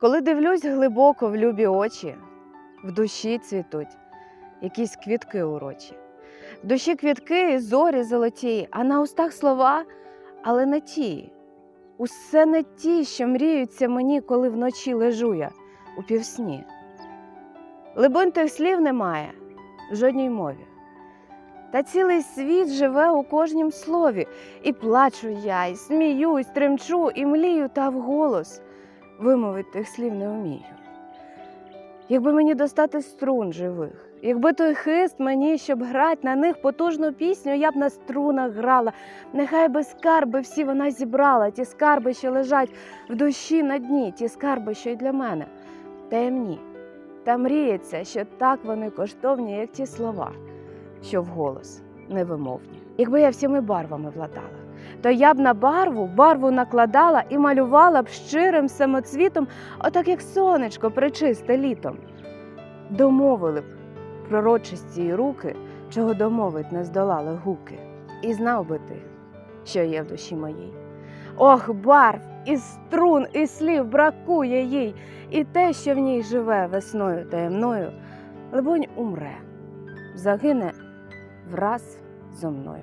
Коли дивлюсь глибоко в любі очі, в душі цвітуть якісь квітки урочі. В душі квітки зорі золоті, а на устах слова, але не ті. Усе не ті, що мріються мені, коли вночі лежу я у півсні. Либонь тих слів немає в жодній мові. Та цілий світ живе у кожнім слові, і плачу я, і сміюсь, тремчу, і млію, та вголос вимовити тих слів не вмію. Якби мені достати струн живих, якби той хист мені, щоб грати на них потужну пісню, я б на струнах грала. Нехай би скарби всі вона зібрала, ті скарби, що лежать в душі на дні, ті скарби, що й для мене таємні. Та мріється, що так вони коштовні, як ті слова, що вголос невимовні. Якби я всіми барвами владала, то я б на барву барву накладала і малювала б щирим самоцвітом, отак як сонечко причисте літом. Домовили б пророчисті й руки, чого домовить не здолали гуки. І знав би ти, що є в душі моїй. Ох, барв, і струн, і слів бракує їй, і те, що в ній живе весною таємною, либонь умре, загине враз зо мною.